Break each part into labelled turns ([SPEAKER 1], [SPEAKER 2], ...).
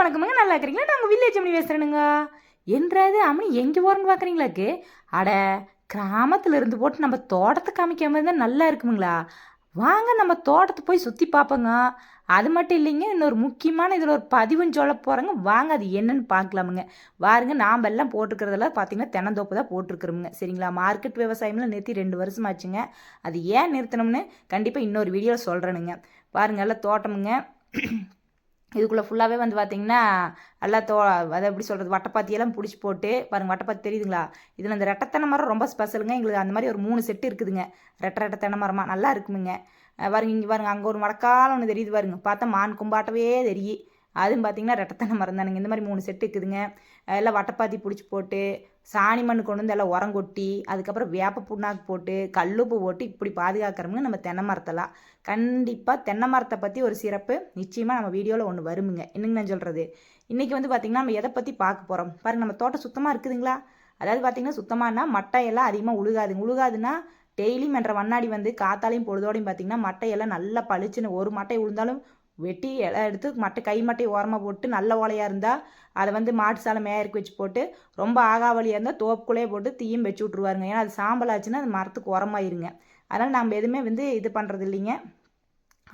[SPEAKER 1] எல்லாருக்கும் வணக்கமுங்க. நல்லா இருக்கிறீங்களா? நாங்கள் வில்லேஜ் அம்மனி பேசுகிறேனுங்க என்றது அம்மனி எங்கே போகிறேன்னு பார்க்குறீங்களாக்கு? அட கிராமத்தில் இருந்து போட்டு நம்ம தோட்டத்தை காமிக்காம இருந்தால் நல்லா இருக்குமுங்களா? வாங்க நம்ம தோட்டத்தை போய் சுற்றி பார்ப்போங்க. அது மட்டும் இல்லைங்க இன்னொரு முக்கியமான இதில் ஒரு பதிவுன்னு சொல்ல போகிறோங்க வாங்க அது என்னன்னு பார்க்கலாமுங்க. பாருங்க நாம் எல்லாம் போட்டிருக்கிறதெல்லாம் பார்த்தீங்கன்னா தென்னந்தோப்பு தான் போட்டிருக்கிறோமுங்க. சரிங்களா? மார்க்கெட் விவசாயம்லாம் நிறுத்தி ரெண்டு வருஷம் ஆச்சுங்க அது ஏன் நிறுத்தணும்னு கண்டிப்பாக இன்னொரு வீடியோவில் சொல்கிறேனுங்க பாருங்கள் எல்லாம் தோட்டமுங்க. இதுக்குள்ளே ஃபுல்லாகவே வந்து பார்த்தீங்கன்னா நல்லா தோ அதை எப்படி சொல்கிறது வட்டப்பாத்தியெல்லாம் பிடிச்சி போட்டு பாருங்கள் வட்டப்பாத்தி தெரியுதுங்களா? இதில் அந்த ரெட்டத்தனை மரம் ரொம்ப ஸ்பெஷலுங்க எங்களுக்கு அந்த மாதிரி ஒரு மூணு செட்டு இருக்குதுங்க. ரெட்டை ரெட்டத்தனை தென்னை மரமாக நல்லா இருக்குமுங்க. பாருங்க இங்கே பாருங்கள் அங்கே ஒரு மடக்கால ஒன்று தெரியுது பாருங்க. பார்த்தா மான் கும்பாட்டவே தெரியும் அதுவும் பார்த்தீங்கன்னா ரெட்டத்தனை மரம் தானுங்க இந்த மாதிரி மூணு செட்டு இருக்குதுங்க. எல்லாம் வட்டப்பாத்தி பிடிச்சி போட்டு சாணி மண் கொண்டு வந்து எல்லாம் உரம் கொட்டி அதுக்கப்புறம் வேப்ப புண்ணாக்கு போட்டு கல்லுப்பு போட்டு இப்படி பாதுகாக்கிறோமுங்க நம்ம தென்னை மரத்தெல்லாம். கண்டிப்பாக தென்னை மரத்தை பற்றி ஒரு சிறப்பு நிச்சயமாக நம்ம வீடியோவில் ஒன்று வருமுங்க. என்னங்க நான் சொல்கிறது இன்றைக்கி வந்து பார்த்திங்கன்னா நம்ம எதை பற்றி பார்க்க போகிறோம் பாருங்க நம்ம தோட்டம் சுத்தமாக இருக்குதுங்களா? அதாவது பார்த்திங்கன்னா சுத்தமானா மட்டையெல்லாம் அதிகமாக உழுகாதுங்க உழுகாதுன்னா டெய்லியும் என்ற வண்ணாடி வந்து காத்தாலையும் பொழுதோடையும் பார்த்திங்கன்னா மட்டையெல்லாம் நல்லா பளிச்சுன்னு ஒரு மட்டை விழுந்தாலும் வெட்டி இலை எடுத்து மட்டை கை மட்டை ஓரமாக போட்டு நல்ல ஓலையாக இருந்தால் அதை வந்து மாட்டு சாலை மேயருக்கு வச்சு போட்டு ரொம்ப ஆகாவலியாக இருந்தால் தோப்புக்குள்ளேயே போட்டு தீயும் வச்சு விட்ருவாருங்க ஏன்னா அது சாம்பல் ஆச்சுன்னா அது மரத்துக்கு உரமாயிருங்க அதனால் நம்ம எதுவுமே வந்து இது பண்ணுறது இல்லைங்க.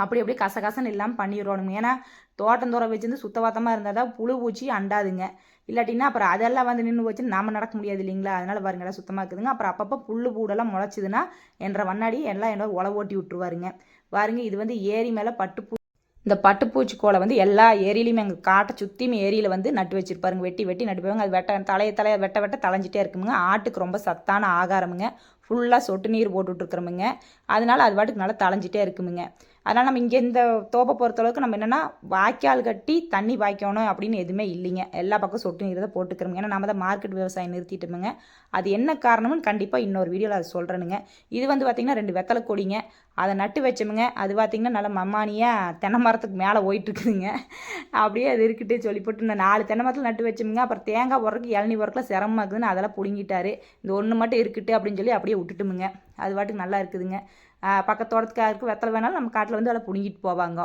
[SPEAKER 1] அப்படி அப்படியே கசகசன்னு இல்லாமல் பண்ணிடுவோனுங்க ஏன்னா தோட்டம் தூரம் வச்சுருந்து சுத்தவாத்தமாக இருந்தால் தான் புழு பூச்சி அண்டாதுங்க. இல்லாட்டின்னா அப்புறம் அதெல்லாம் வந்து நின்று வச்சு நம்ம நடக்க முடியாது இல்லைங்களா? அதனால் பாருங்க எல்லாம் சுத்தமாக இருக்குதுங்க. அப்புறம் அப்பப்போ புல் பூடெல்லாம் முளைச்சிதுன்னா என்ற வண்ணாடி எல்லாம் என்னோட உழவோட்டி ஓட்டி விட்டுருவாருங்க. பாருங்க இது வந்து ஏரி மேலே பட்டுப்பூ இந்த பட்டுப்பூச்சி கோலை வந்து எல்லா ஏரியிலையுமே எங்கள் காட்டை சுற்றியும் ஏரியில் வந்து நட்டு வச்சுருப்பாருங்க. வெட்டி வெட்டி நட்டு போவாங்க. அது வெட்ட தலைய தலைய வெட்ட வெட்ட தலைஞ்சிட்டே இருக்குமுங்க. ஆட்டுக்கு ரொம்ப சத்தான ஆகாரமுங்க. ஃபுல்லாக சொட்டு நீர் போட்டுட்ருக்குறோமுங்க அதனால அது பாட்டுக்கு நல்லா தலைஞ்சிட்டே இருக்குமுங்க. அதனால் நம்ம இங்கே இந்த தோப்பை பொறுத்தளவுக்கு நம்ம என்னென்னா வாய்க்கால் கட்டி தண்ணி வாய்க்கணும் அப்படின்னு எதுவுமே இல்லைங்க. எல்லா பக்கம் சொட்டு நீர் தான் போட்டுக்கிறோங்க ஏன்னா நம்ம தான் மார்க்கெட் விவசாயம் நிறுத்திட்டோமுங்க. அது என்ன காரணம்னு கண்டிப்பாக இன்னொரு வீடியோவில் அதை சொல்கிறேனுங்க இது வந்து பார்த்திங்கன்னா ரெண்டு வெத்தலை கொடிங்க. அதை நட்டு வச்சோமுங்க. அது பார்த்திங்கன்னா நல்ல மம்மானியாக தென்னை மரத்துக்கு மேலே போயிட்டுருக்குதுங்க. அப்படியே அது இருக்குட்டு சொல்லி போட்டு இந்த நாலு தென்னை மரத்தில் நட்டு வச்சோமுங்க. அப்புறம் தேங்காய் உரக்கு இளநீ உரக்கில் சிரமமாக இருக்குதுன்னு அதெல்லாம் பிடுங்கிட்டாரு. இந்த ஒன்று மட்டும் இருக்கட்டு அப்படின்னு சொல்லி அப்படியே விட்டுட்டுமுங்க. அது பாட்டுக்கு நல்லா இருக்குதுங்க. பக்கத்தோட்டத்துக்காருக்கு வெத்தலை வேணாலும் நம்ம காட்டில் வந்து அதெல்லாம் பிடுங்கிட்டு போவாங்க.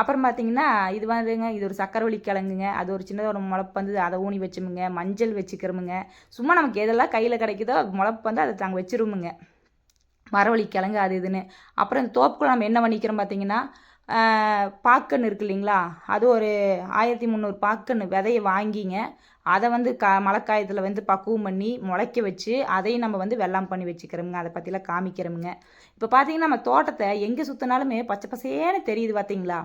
[SPEAKER 1] அப்புறம் பார்த்தீங்கன்னா இது வந்துங்க இது ஒரு சக்கரவள்ளி கிழங்குங்க. அது ஒரு சின்னதாக ஒரு முளப்பு வந்து அதை ஊனி வச்சுமுங்க மஞ்சள் வச்சுக்கிறோமுங்க சும்மா நமக்கு எதெல்லாம் கையில் கிடைக்குதோ முளப்பு வந்து அதை நாங்கள் வச்சிருவோமுங்க. மரவள்ளி கிழங்கு அது இதுன்னு. அப்புறம் இந்த தோப்புக்குள்ள நம்ம என்ன பண்ணிக்கிறோம் பார்த்தீங்கன்னா பாக்கன்னு இருக்கு இல்லைங்களா? அது ஒரு ஆயிரத்தி முந்நூறு பாக்கன்னு விதையை வாங்கிங்க. அதை வந்து க மழைக்காயத்தில் வந்து பக்குவம் பண்ணி முளைக்க வச்சு அதையும் நம்ம வந்து வெள்ளாம் பண்ணி வச்சுக்கிறோமுங்க. அதை பற்றிலாம் காமிக்கிறோமுங்க. இப்போ பார்த்தீங்கன்னா நம்ம தோட்டத்தை எங்கே சுற்றினாலுமே பச்சை பசேன்னு தெரியுது பார்த்தீங்களா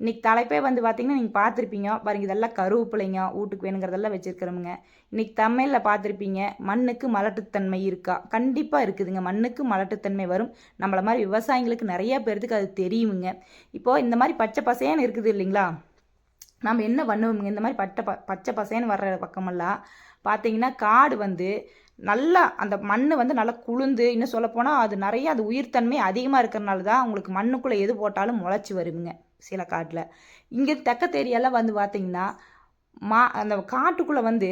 [SPEAKER 1] இன்றைக்கி தலைப்பே வந்து பார்த்தீங்கன்னா நீங்கள் பார்த்துருப்பீங்க. பாருங்க இதெல்லாம் கருவேப்பிலைங்க வீட்டுக்கு வேணுங்கிறதெல்லாம் வச்சுருக்கிறோமுங்க இன்றைக்கி தமிழில் பார்த்துருப்பீங்க மண்ணுக்கு மலட்டுத்தன்மை இருக்கா? கண்டிப்பாக இருக்குதுங்க. மண்ணுக்கு மலட்டுத்தன்மை வரும். நம்மளை மாதிரி விவசாயிங்களுக்கு நிறைய பேர்த்துக்கு அது தெரியுமுங்க. இப்போது இந்த மாதிரி பச்சை பசேன்னு இருக்குது இல்லைங்களா? நம்ம என்ன பண்ணுவோமுங்க? இந்த மாதிரி பட்டை ப பச்சை பசேன்னு வர்ற பக்கமெல்லாம் பார்த்தீங்கன்னா காடு வந்து நல்லா அந்த மண் வந்து நல்லா குளிர்ந்து இன்னும் சொல்லப்போனால் அது நிறைய அது உயிர்த்தன்மை அதிகமாக இருக்கிறனால தான் உங்களுக்கு மண்ணுக்குள்ளே எது போட்டாலும் முளைச்சி வருங்க சில காட்டில். இங்கே தெக்கத்தேரியெல்லாம் வந்து பார்த்தீங்கன்னா மா அந்த காட்டுக்குள்ளே வந்து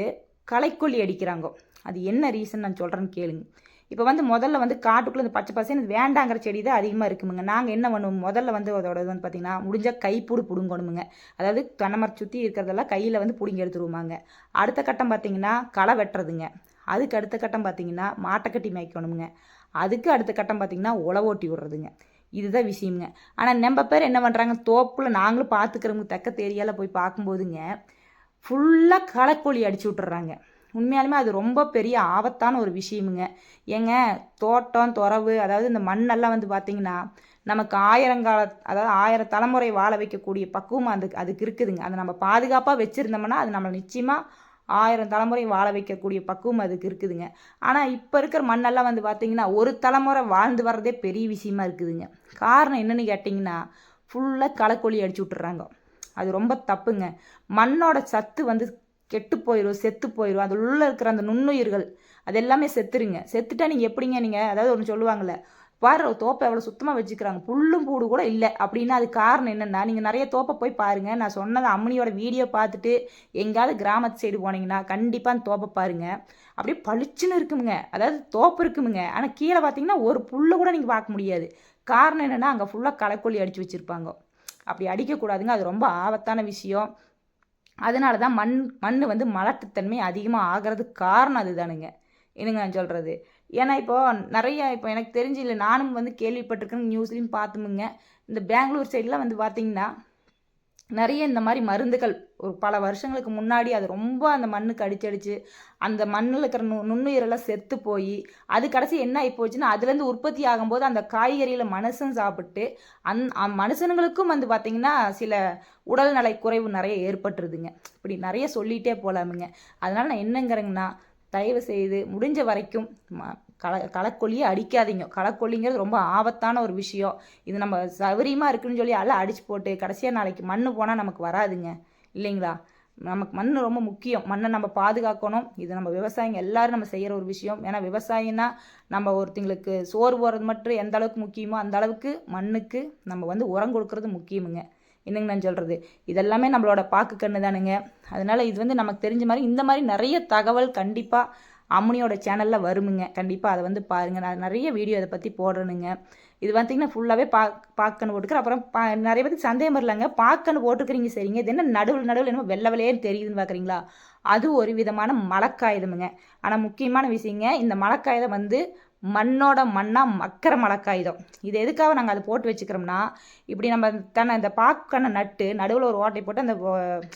[SPEAKER 1] களைக்கொல்லி அடிக்கிறாங்க. அது என்ன ரீசன் நான் சொல்கிறேன்னு கேளுங்க. இப்போ வந்து முதல்ல வந்து காட்டுக்குள்ளே இந்த பச்சை பசேன்னு வேண்டாங்கிற செடி தான் அதிகமாக இருக்குமுங்க. நாங்கள் என்ன பண்ணுவோம்? முதல்ல வந்து அதோட வந்து பார்த்திங்கன்னா முடிஞ்சால் கைப்பூடு பிடுங்கணுமுங்க. அதாவது தென்னை சுற்றி இருக்கிறதெல்லாம் கையில் வந்து பிடுங்கி எடுத்துருவாங்க அடுத்த கட்டம் பார்த்திங்கன்னா களை வெட்டுறதுங்க. அதுக்கு அடுத்த கட்டம் பார்த்திங்கன்னா மாட்டைக்கட்டி மேய்க்கணுமுங்க. அதுக்கு அடுத்த கட்டம் பார்த்திங்கன்னா உழவோட்டி விடுறதுங்க. இதுதான் விஷயம்ங்க. ஆனால் நம்ம பேர் என்ன பண்ணுறாங்க தோப்புல நாங்களும் பார்த்துக்கிறவங்க தக்க தேரியால் போய் பார்க்கும்போதுங்க ஃபுல்லாக களைக்கோழி அடிச்சு விட்டுறாங்க. உண்மையாலுமே அது ரொம்ப பெரிய ஆபத்தான ஒரு விஷயமுங்க. ஏங்க தோட்டம் துறவு அதாவது இந்த மண்ணெல்லாம் வந்து பார்த்திங்கன்னா நமக்கு ஆயிரங்கால அதாவது ஆயிரம் தலைமுறை வாழ வைக்கக்கூடிய பக்குவம் அதுக்கு அதுக்கு இருக்குதுங்க. அதை நம்ம பாதுகாப்பாக வச்சுருந்தோம்னா அது நம்மளை நிச்சயமாக ஆயிரம் தலைமுறை வாழ வைக்கக்கூடிய பக்குவம் அதுக்கு இருக்குதுங்க. ஆனால் இப்போ இருக்கிற மண்ணெல்லாம் வந்து பார்த்திங்கன்னா ஒரு தலைமுறை வாழ்ந்து வர்றதே பெரிய விஷயமா இருக்குதுங்க. காரணம் என்னென்னு கேட்டிங்கன்னா ஃபுல்லாக களைக்கொல்லி அடிச்சு விட்டுறாங்க. அது ரொம்ப தப்புங்க. மண்ணோட சத்து வந்து கெட்டு போயிடும் செத்து போயிடும் அது உள்ளே இருக்கிற அந்த நுண்ணுயிர்கள் அது எல்லாமே செத்துருங்க. செத்துட்டா நீங்கள் எப்படிங்க நீங்கள் அதாவது ஒன்று சொல்லுவாங்கள்ல பாரு தோப்பை எவ்வளோ சுத்தமாக வச்சுக்கிறாங்க. புல்லும் பூடு கூட இல்லை. அப்படின்னா அது காரணம் என்னென்னா நீங்கள் நிறைய தோப்பை போய் பாருங்கள் நான் சொன்னதை அம்மனியோட வீடியோ பார்த்துட்டு எங்கேயாவது கிராமத்து சைடு போனீங்கன்னா கண்டிப்பாக அந்த தோப்பை பாருங்கள் அப்படியே பளிச்சுன்னு இருக்குமுங்க. அதாவது தோப்பு இருக்குமுங்க. ஆனால் கீழே பார்த்தீங்கன்னா ஒரு புல்லு கூட நீங்கள் பார்க்க முடியாது. காரணம் என்னென்னா அங்கே ஃபுல்லாக களைக்கொல்லி அடித்து வச்சுருப்பாங்க. அப்படி அடிக்கக்கூடாதுங்க. அது ரொம்ப ஆபத்தான விஷயம். அதனால தான் மண் மண் வந்து மலட்டுத்தன்மை அதிகமாக ஆகிறதுக்கு காரணம் அதுதானுங்க. என்னங்க நான் சொல்கிறது ஏன்னா இப்போது நிறைய இப்போ எனக்கு தெரிஞ்சு இல்லை நானும் வந்து கேள்விப்பட்டிருக்கேன் நியூஸ்லேயும் பார்த்துமுங்க. இந்த பெங்களூர் சைடெலாம் வந்து பார்த்திங்கன்னா நிறைய இந்த மாதிரி மருந்துகள் ஒரு பல வருஷங்களுக்கு முன்னாடி அது ரொம்ப அந்த மண்ணுக்கு அடிச்சடிச்சு. அந்த மண்ணில் இருக்கிற நு நுண்ணுயிரெல்லாம் செத்து போய் அது கடைசி என்ன ஆகி போச்சுன்னா அதுலேருந்து உற்பத்தி ஆகும்போது அந்த காய்கறியில் மனுஷன் சாப்பிட்டு அந் மனுஷனுங்களுக்கும் வந்து பார்த்திங்கன்னா சில உடல்நலை குறைவு நிறைய ஏற்பட்டுருதுங்க. இப்படி நிறைய சொல்லிகிட்டே போகலாமுங்க அதனால் நான் என்னங்கிறேங்கன்னா தயவு செய்து முடிஞ்ச வரைக்கும் களை களைக்கொல்லியே அடிக்காதீங்க. களைக்கொல்லிங்கிறது ரொம்ப ஆபத்தான ஒரு விஷயம். இது நம்ம சௌகரியமாக இருக்குன்னு சொல்லி எல்லாம் அடிச்சு போட்டு கடைசியாக நாளைக்கு மண் போனால் நமக்கு வராதுங்க. இல்லைங்களா? நமக்கு மண் ரொம்ப முக்கியம். மண்ணை நம்ம பாதுகாக்கணும். இது நம்ம விவசாயிங்க எல்லாரும் நம்ம செய்கிற ஒரு விஷயம். ஏன்னா விவசாயம்னா நம்ம ஒருத்தங்களுக்கு சோறு போகிறது மட்டும் எந்த அளவுக்கு முக்கியமோ அந்த அளவுக்கு மண்ணுக்கு நம்ம வந்து உரம் கொடுக்கறது முக்கியமுங்க. என்னங்க நான் சொல்கிறது இதெல்லாமே நம்மளோட பாக்கு கண்ணு தானுங்க. அதனால் இது வந்து நமக்கு தெரிஞ்ச மாதிரி இந்த மாதிரி நிறைய தகவல் கண்டிப்பாக அம்முனியோட சேனலில் வருமுங்க. கண்டிப்பாக அதை வந்து பாருங்கள் நான் நிறைய வீடியோ அதை பற்றி போடுறேனுங்க. இது பார்த்திங்கன்னா ஃபுல்லாகவே பா பாக்கன்னு போட்டுக்கிறேன் அப்புறம் பா நிறைய பேருக்கு சந்தேகம் இல்லைங்க பாக்கன்னு போட்டுக்கிறீங்க. சரிங்க. இது என்ன நடுவில் நடுவில் என்னமோ வெள்ளை வெள்ளையேன்னு தெரியுதுன்னு பார்க்குறீங்களா அது ஒரு விதமான மலக்காயுதமுங்க ஆனால் முக்கியமான விஷயங்க இந்த மலக்காயுதம் வந்து மண்ணோட மண்ணாக மக்கிற மழைக்காயுதம் இது. எதுக்காக நாங்கள் அதை போட்டு வச்சுக்கிறோம்னா இப்படி நம்ம தன்னை இந்த பாக்கனை நட்டு நடுவில் ஒரு ஓட்டை போட்டு அந்த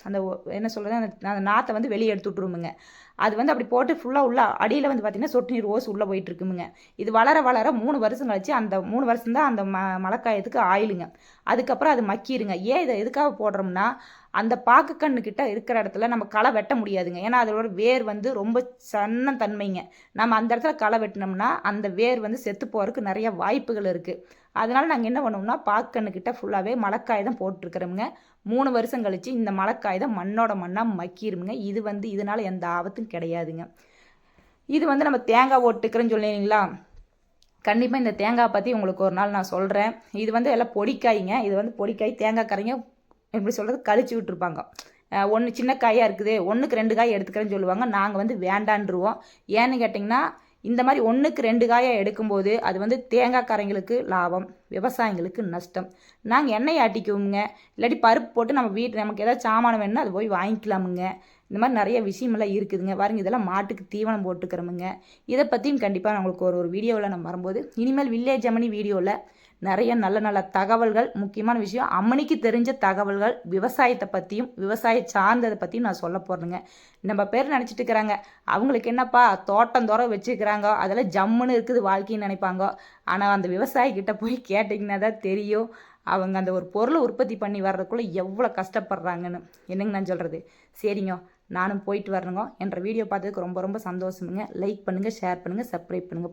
[SPEAKER 1] அந்த என்ன சொல்கிறது அந்த அந்த நாற்றை வந்து வெளியே எடுத்து விட்ருமுங்க அது வந்து அப்படி போட்டு ஃபுல்லாக உள்ள அடியில் வந்து பார்த்திங்கன்னா சொட்டு நீர் ஓஸ் உள்ளே போயிட்டுருக்குமுங்க இது வளர வளர மூணு வருஷம் கழிச்சு அந்த மூணு வருஷம் தான் அந்த ம மழைக்காயத்துக்கு ஆயிலுங்க. அதுக்கப்புறம் அது மக்கிடுங்க ஏன் இதை எதுக்காக போடுறோம்னா அந்த பாக்கு கண்ணுக்கிட்ட இருக்கிற இடத்துல நம்ம களை வெட்ட முடியாதுங்க. ஏன்னா அதோட வேர் வந்து ரொம்ப சன்ன தன்மைங்க. நம்ம அந்த இடத்துல களை வெட்டினோம்னா அந்த வேர் வந்து செத்து போகிறதுக்கு நிறைய வாய்ப்புகள் இருக்குது அதனால் நாங்கள் என்ன பண்ணுவோம்னா பாக்கண்ணுக்கிட்ட ஃபுல்லாகவே மழைக்காய் தான் போட்டிருக்கிறோமுங்க. மூணு வருஷம் கழித்து இந்த மழைக்காய் தான் மண்ணோட மண்ணாக மக்கிருமுங்க. இது வந்து இதனால் எந்த ஆபத்தும் கிடையாதுங்க. இது வந்து நம்ம தேங்காய் ஓட்டுக்கிறேன்னு சொல்லிங்களா கண்டிப்பாக இந்த தேங்காய் பற்றி உங்களுக்கு ஒரு நாள் நான் சொல்கிறேன் இது வந்து எல்லாம் பொடிக்காய்ங்க. இது வந்து பொடிக்காய் தேங்காய் கரைங்க. எப்படி சொல்கிறது கழிச்சு விட்டுருப்பாங்க. ஒன்று சின்ன காயாக இருக்குது ஒன்றுக்கு ரெண்டு காய் எடுத்துக்கிறேன்னு சொல்லுவாங்க. நாங்கள் வந்து வேண்டான்ருவோம் ஏன்னு கேட்டிங்கன்னா இந்த மாதிரி ஒன்றுக்கு ரெண்டு காயாக எடுக்கும்போது அது வந்து தேங்காய் கரைங்களுக்கு லாபம் விவசாயிங்களுக்கு நஷ்டம். நாங்கள் எண்ணெய் ஆட்டிக்குவோங்க இல்லாட்டி பருப்பு போட்டு நம்ம வீட்டு நமக்கு ஏதாவது சாமானம் வேணும்னா அது போய் வாங்கிக்கலாமுங்க. இந்த மாதிரி நிறைய விஷயமெல்லாம் இருக்குதுங்க. பாருங்க இதெல்லாம் மாட்டுக்கு தீவனம் போட்டுக்கிறோமுங்க. இதை பற்றியும் கண்டிப்பாக நான் உங்களுக்கு ஒரு ஒரு வீடியோவில் நம்ம வரும்போது இனிமேல் வில்லேஜ் அம்மனி வீடியோவில் நிறைய நல்ல நல்ல தகவல்கள் முக்கியமான விஷயம் அம்மனிக்கு தெரிஞ்ச தகவல்கள் விவசாயத்தை பற்றியும் விவசாய சார்ந்ததை பற்றியும் நான் சொல்ல போகிறேங்க நம்ம பேர் நினச்சிட்டு இருக்கிறாங்க. அவங்களுக்கு என்னப்பா தோட்டம் தோறம் வச்சுருக்கிறாங்க அதெல்லாம் ஜம்முன்னு இருக்குது வாழ்க்கைன்னு நினைப்பாங்க. ஆனால் அந்த விவசாயிக்கிட்ட போய் கேட்டிங்கன்னா தான் தெரியும் அவங்க அந்த ஒரு பொருளை உற்பத்தி பண்ணி வர்றதுக்குள்ளே எவ்வளோ கஷ்டப்படுறாங்கன்னு. என்னங்க நான் சொல்கிறது சரிங்க நானும் போயிட்டு வரணுங்க. என்ற வீடியோ பார்த்ததுக்கு ரொம்ப ரொம்ப சந்தோஷமுங்க. லைக் பண்ணுங்கள் ஷேர் பண்ணுங்கள் சப்ஸ்கிரைப் பண்ணுங்கள்